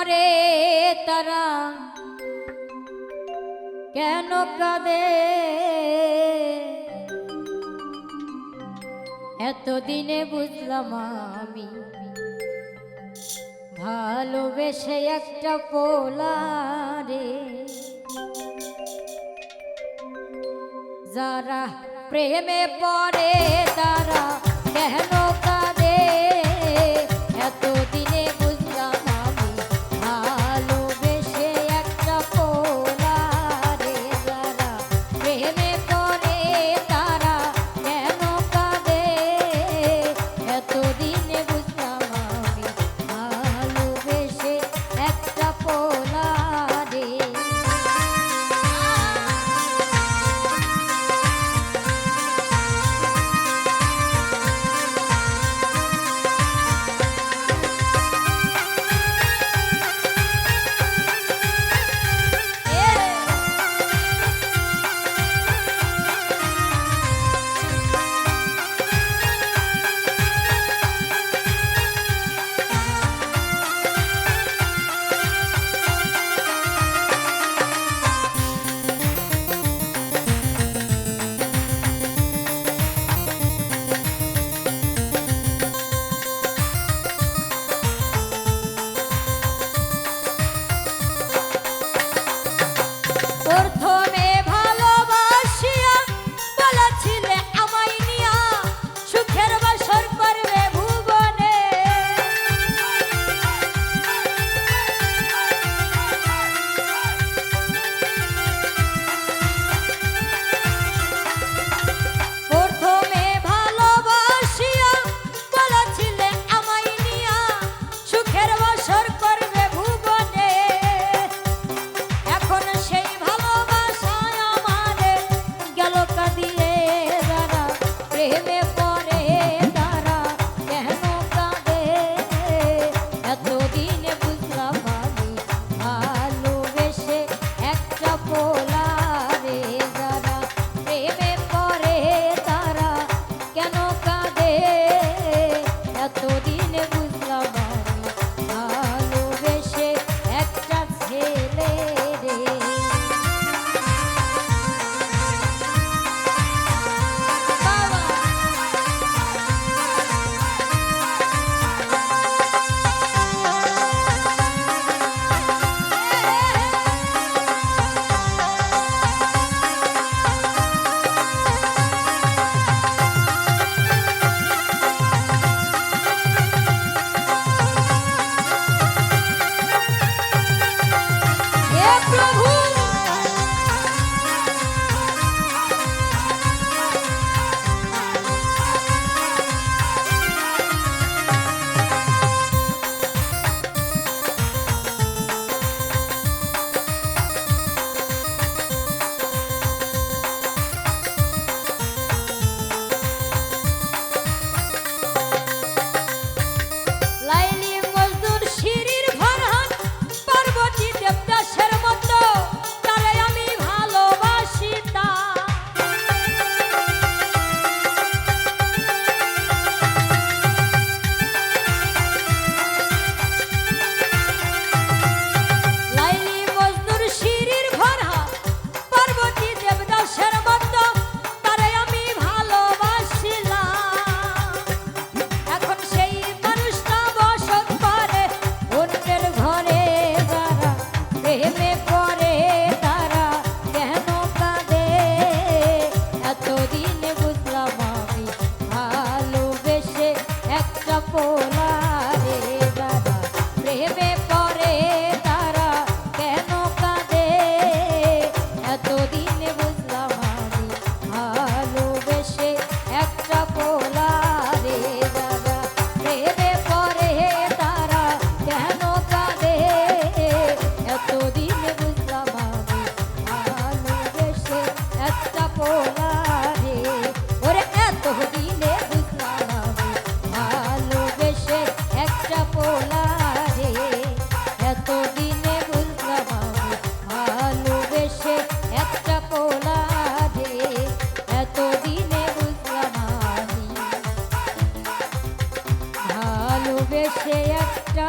পরে তারা? কেন কাঁদে? এতদিনে বুঝলাম আমি ভালোবেসে একটা পোলারে। যারা প্রেমে পড়ে তারা কেন কাঁদে? এতদিনে রে হবে সে একটা